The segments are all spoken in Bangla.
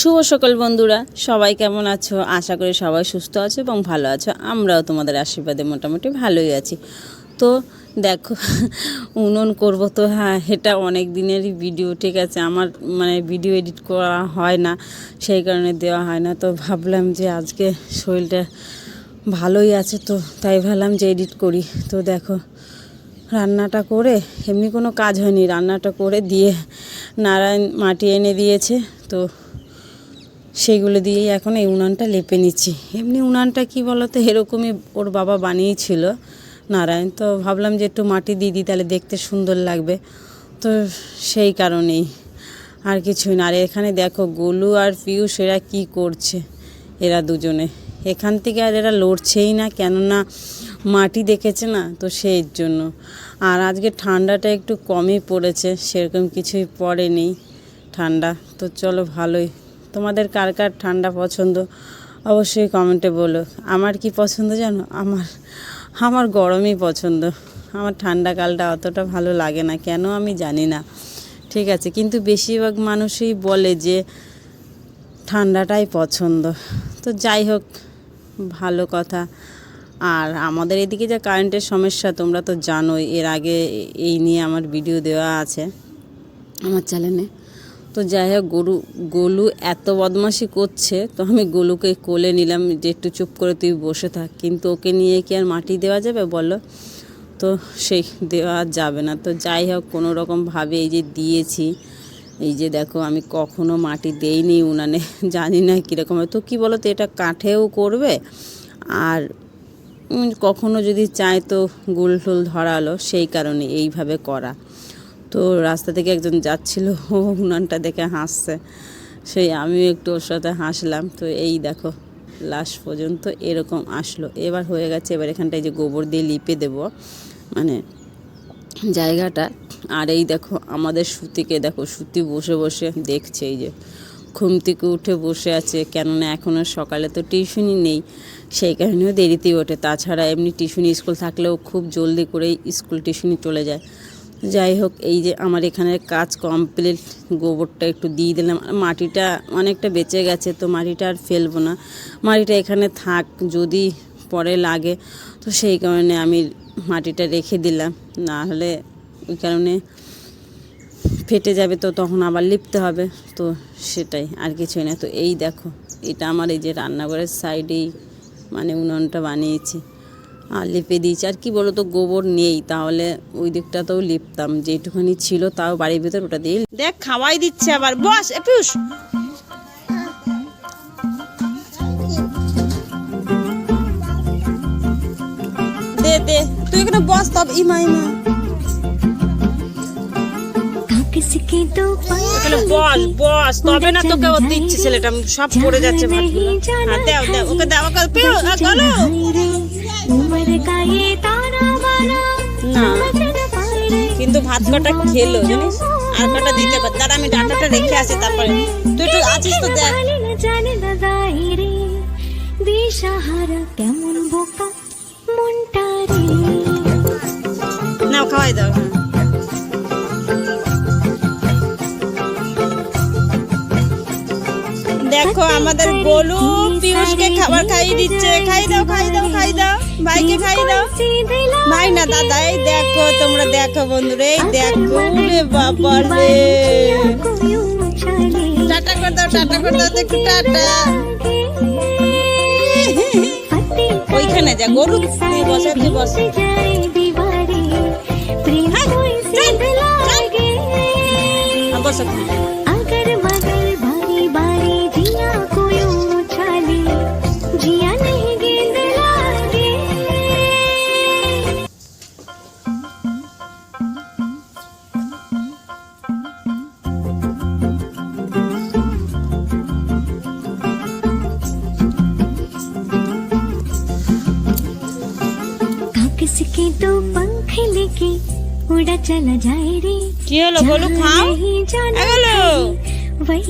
শুভ সকাল বন্ধুরা, সবাই কেমন আছো? আশা করি সবাই সুস্থ আছো এবং ভালো আছো। আমরাও তোমাদের আশীর্বাদে মোটামুটি ভালোই আছি। তো দেখো, উনুন করব তো হ্যাঁ এটা অনেক দিনেরই ভিডিও ঠিক আছে? আমার মানে ভিডিও এডিট করা হয় না, সেই কারণে দেওয়া হয় না। তো ভাবলাম যে আজকে শরীরটা ভালোই আছে তো, তাই ভাবলাম যে এডিট করি। তো দেখো, রান্নাটা করে, এমনি কোনো কাজ হয়নি। রান্নাটা করে দিয়ে নারায়ণ মাটি এনে দিয়েছে। তো সেইগুলো দিয়েই এখন এই উনানটা লেপে নিচ্ছি। এমনি উনানটা কি বলতো, এরকমই ওর বাবা বানিয়েছিল। নারায়ণ, তো ভাবলাম যে একটু মাটি দিয়ে দিই, তাহলে দেখতে সুন্দর লাগবে। তো সেই কারণেই আর কিছুই না। আর এখানে দেখো, গোলু আর পিয়ুষ এরা কী করছে? এরা দুজনে। এখান থেকে আর এরা লড়ছেই না, কেননা মাটি দেখেছে না, তো সেই জন্য। আর আজকে ঠান্ডাটা একটু কমই পড়েছে, সেরকম কিছুই পড়েনি ঠান্ডা। তো চলো ভালোই। তোমাদের কার কার ঠান্ডা পছন্দ? অবশ্যই কমেন্টে বলো। আমার কি পছন্দ জানো? আমার আমার গরমই পছন্দ। আমার ঠান্ডাকালটা অতটা ভালো লাগে না। কেন আমি জানি না। ঠিক আছে, কিন্তু বেশিরভাগ মানুষই বলে যে ঠান্ডাটাই পছন্দ। তো যাই হোক, ভালো কথা। আর আমাদের এদিকে যা কারেন্টের সমস্যা, তোমরা তো জানোই, এর আগে এই নিয়ে আমার ভিডিও দেওয়া আছে আমার চ্যানেলে তো যাই হোক, গরু, গোলু এত বদমাশি করছে, তো আমি গোলুকে কোলে নিলাম যে একটু চুপ করে তুই বসে থাক। কিন্তু ওকে নিয়ে কি আর মাটি দেওয়া যাবে বলো? তো সেই দেওয়া যাবে না। তো যাই হোক কোনো রকমভাবে এই যে দিয়েছি, এই যে দেখো আমি কখনো মাটি দেইনি উনানে, জানি না কীরকম। তো কী বলো তো, এটা কাঠেও করবে? আর কখনো যদি চায় তো গুল টুল ধরালো, সেই কারণে এইভাবে করা। তো রাস্তা থেকে একজন যাচ্ছিল, ও উনানটা দেখে হাসছে। সেই আমিও একটু ওর সাথে হাসলাম। তো এই দেখো লাস্ট পর্যন্ত এরকম আসলো। এবার হয়ে গেছে, এবার এখানটায় যে গোবর দিয়ে লিপে দেব মানে জায়গাটা। আর এই দেখো, আমাদের সুতিকে দেখো, সুতি বসে বসে দেখছে এই যে, ঘুম থেকে উঠে বসে আছে। কেননা এখনও সকালে তো টিউশনই নেই, সেই কারণেও দেরিতেই ওঠে। তাছাড়া এমনি টিউশনি স্কুল থাকলেও খুব জলদি করেই স্কুল টিউশনি চলে যায়। যাই হোক, এই যে আমার এখানের কাজ কমপ্লিট গোবরটা একটু দিয়ে দিলাম। মাটিটা অনেকটা বেঁচে গেছে, তো মাটিটা আর ফেলব না। মাটিটা এখানে থাক, যদি পরে লাগে। তো সেই কারণে আমি মাটিটা রেখে দিলাম। না হলে ওই কারণে ফেটে যাবে, তো তখন আবার লিপতে হবে। তো সেটাই, আর কিছুই না। তো এই দেখো, এটা আমার এই যে রান্নাঘরের সাইডেই মানে উনুনটা বানিয়েছি। আর লেপে দিয়েছি। আর কি বলো তো গোবর নেই তাহলে ওই দিকটাতেও লিপতাম যেটুখানি ছিল তাও বাড়ির ভিতর ওটা দিয়ে দেখ খাওয়াই দিচ্ছে আবার। বস এপিউস দে দে তুই এখানে বস তব ইমা ইমা। বস তবে না তোকে ও দিচ্ছে ছেলেটা সব পড়ে যাচ্ছে হ্যাঁ, দেও দেও ওকে দেও ওকে হ্যাঁ, গলো। কিন্তু ভাত কটা খেলো জানিস? আর কটা দিতে পার তার আমি ডাটাটা রেখে আসি তারপরে। তুই একটু আছিস তো দেখ। জানি না কেমন বোকা মনটা রে। নাও খাওয়াই দাও। দেখো আমাদের গোলু পিউষকে খাবার খাইয়ে দিচ্ছে। খাই দাও খাই দাও খাই দাও। ভাইকে খাই দাও। ভাই না দাদা এই দেখো তোমরা দেখো বন্ধুরে এই দেখো রে বাবা রে টাটা করে দাও টাটা করে দাও দেখো টাটা। ওইখানে যা গরু বসাতে বসে। হ্যাঁ, বসে উড়া চলে যায় রে কি হলো? বলো খাও। হ্যালো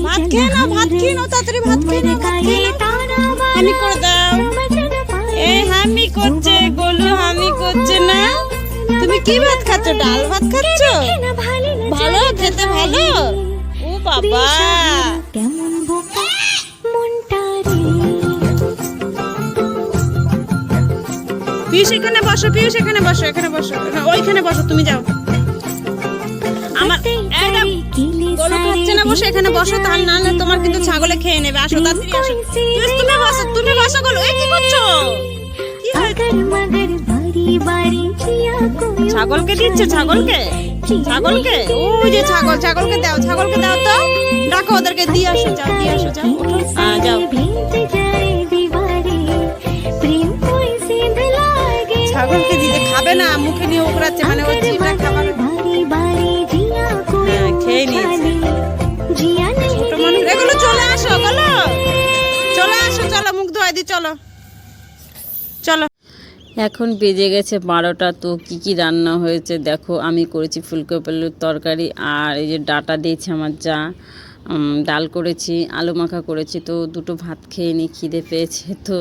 ভাত খেয়ে নাও ভাত খেয়ে নাও তাড়াতাড়ি ভাত খেয়ে নাও ভাত খেয়ে নাও। হামি করে দাও। এ আমি করছে গোলু আমি করছে না? তুমি কি ভাত খাচ্ছ ডাল ভাত খাচ্ছ? ভালো খেতে ভালো। ও বাবা। কেমন পিউষ এখানে বসো পিউষ এখানে বসো এখানে বসো। হ্যাঁ, ওইখানে বসো তুমি যাও। আমার গরু খাচ্ছে না বসে এখানে বসো তাহলে না হলে তোমার কিন্তু ছাগলে খেয়ে নেবে। আসো তাড়াতাড়ি আসো। তুমি বসো তুমি বসো গরু এই কি করছ? ছাগলকে দিচ্ছে ছাগলকে? ছাগলকে? ওই যে ছাগল ছাগলকে দাও ছাগলকে দাও তো। ডাকো ওদেরকে দিয়ে আসো যাও দিয়ে আসো যাও। যাও। ছাগলকে দিতে খাবে না মুখে নিয়ে ওকরাচ্ছে মানে ও জিভটা খাবার হ্যাঁ, খেয়ে নিয়েছে। ছোট মানুষ। এগুলো চলে আসো গলো চলে আসো চলো মুখ ধোয়া দি চলো। চলো। এখন বেজে গেছে বারোটা তো কি কি রান্না হয়েছে দেখো। আমি করেছি ফুলকপালুর তরকারি আর এই যে ডাটা দিয়েছে আমার যা ডাল করেছি আলু মাখা করেছি তো দুটো ভাত খেয়ে নিই খিদে পেয়েছে তো।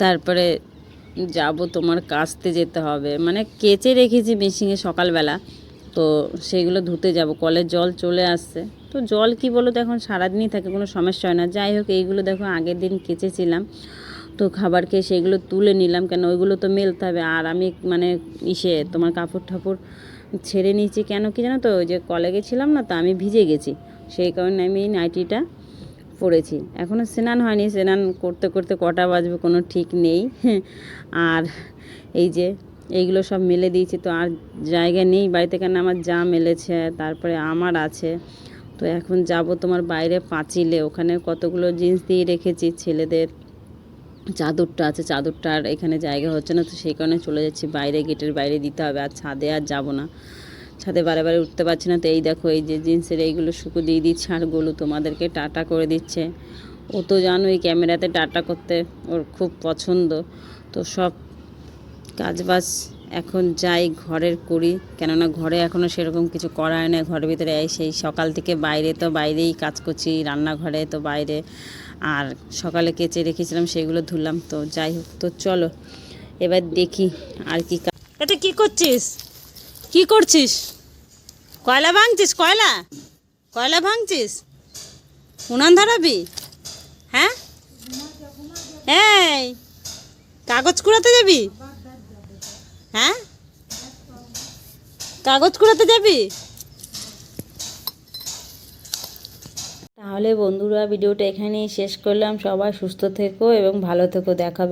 তারপরে যাব, তোমার কাচতে যেতে হবে। মানে কেচে রেখেছি মেশিনে সকালবেলা। তো সেগুলো ধুতে যাব। কলের জল চলে আসছে। তো জল কি বলো তো এখন সারাদিনই থাকে, কোনো সমস্যা হয় না। যাই হোক, এইগুলো দেখো, আগের দিন কেচেছিলাম। তো খাবার খেয়ে সেগুলো তুলে নিলাম। কেন ওইগুলো তো মেলতে হবে। আর আমি মানে ইসে তোমার কাপড় ঠাপড় ছেড়ে নিয়েছি। কেন কি জানো তো, ওই যে কলে গেছিলাম না, তো আমি ভিজে গেছি। সেই কারণে আমি এই নাইটিটা পরেছি এখনও স্নান হয়নি, স্নান করতে করতে কটা বাজবে কোনো ঠিক নেই। আর এই যে এইগুলো সব মেলে দিয়েছি, তো আর জায়গা নেই, বাড়িতে কেন আমার যা মেলেছে, তারপরে আমার আছে। তো এখন যাব তোমার বাইরে পাঁচিলে, ওখানে কতগুলো জিন্স দিয়ে রেখেছি ছেলেদের। চাদরটা আছে, চাদরটা আর এখানে জায়গা হচ্ছে না, তো সেই কারণে চলে যাচ্ছি। বাইরে গেটের বাইরে দিতে হবে, আর ছাদে আর যাব না। ছাদে বারে বারে উঠতে পারছি না। তো এই দেখো, এই যে জিন্সের এইগুলো শুকো দিয়ে দিচ্ছে আর গোলু তোমাদেরকে টাটা করে দিচ্ছে। ও তো জানো এই ক্যামেরাতে টাটা করতে ওর খুব পছন্দ। তো সব কাজবাজ এখন যাই ঘরের করি, কেননা ঘরে এখনও সেরকম কিছু করা হয় না। ঘরের ভিতরে সেই সকাল থেকে বাইরে তো বাইরেই কাজ করছি, রান্নাঘরে তো বাইরে। আর সকালে কেচে রেখেছিলাম, সেগুলো ধুলাম। তো যাই হোক, তো চলো, এবার দেখি আর কা- এটা কি করছিস? কি করছিস? কয়লা ভাঙছিস? কয়লা? কয়লা ভাঙছিস? উনান ধরাবি? হ্যাঁ? এই, কাগজ কুড়াতে যাবি? হ্যাঁ? কাগজ কুড়াতে যাবি? তাহলে বন্ধুরা, ভিডিওটা এখানেই শেষ করলাম। সবাই সুস্থ থেকো এবং ভালো থেকো। দেখাবে